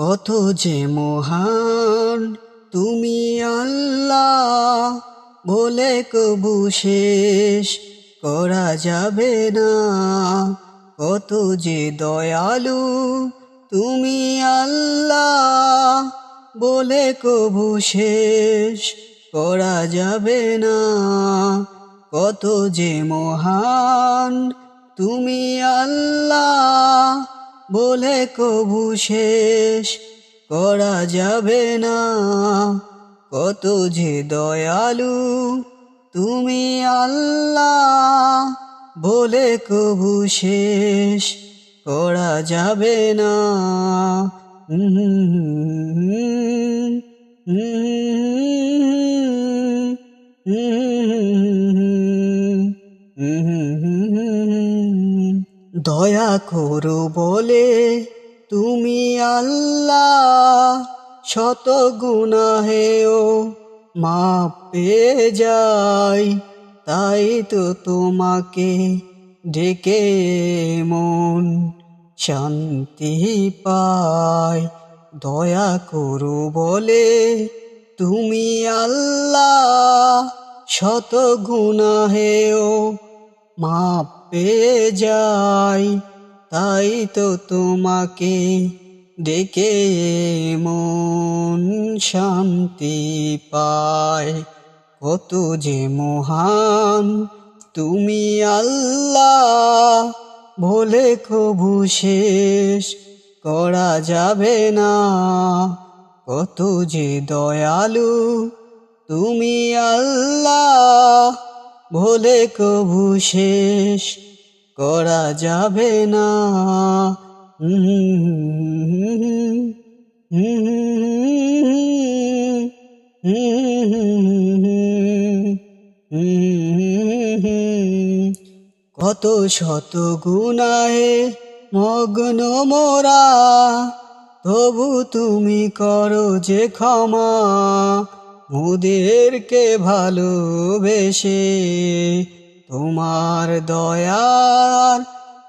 কত যে মহান, তুমি আল্লাহ বলে কবু শেষ করা যাবে না। কত যে দয়ালু, তুমি আল্লাহ বলে কবু শেষ করা যাবে না। কত যে মহান, তুমি আল্লাহ বলে কবু শেষ করা যাবে না কত যে দয়ালু তুমি আল্লাহ বলে কবু শেষ করা যাবে না দয়া করো বলে তুমি আল্লাহ, শত গুনাহেও মাপ পেয়ে যাই। তাই তো তোমাকে ডেকে মন শান্তি পায়। দয়া করো বলে তুমি আল্লাহ, শত গুনাহেও মাপ পেয়ে যাই, তাই তো তোমাকে ডেকে মন শান্তি পায়। কত যে মহান তুমি আল্লাহ বলে কবু শেষ করা যাবে না। কত যে দয়ালু তুমি আল্লাহ ভোলে কবু শেষ করা যাবে না। কত শত গুনাহে মগ্ন মোরা, তবু তুমি করো যে ক্ষমা। মোদেরকে ভালোবেসে তোমার দয়ার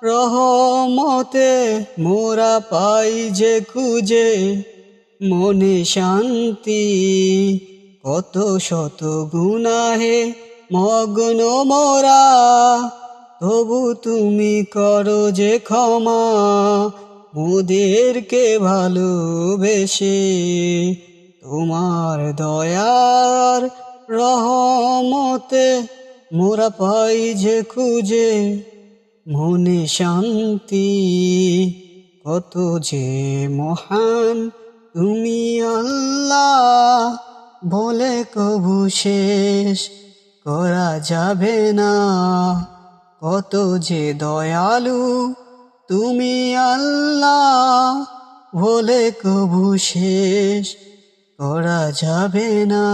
রহমতে মোরা পাই যে খুঁজে মনে শান্তি। কত শত গুনাহে মগ্ন মোরা, তবু তুমি করো যে ক্ষমা মোদেরকে ভালোবেসে তোমার দয়ার রহমতে মোরা পাই যে খুঁজে, মনে শান্তি। কত যে মহান তুমি আল্লাহ, বলে কবু শেষ করা যাবে না। কত যে দয়ালু তুমি আল্লাহ, বলে কবু শেষ করা যাবে না।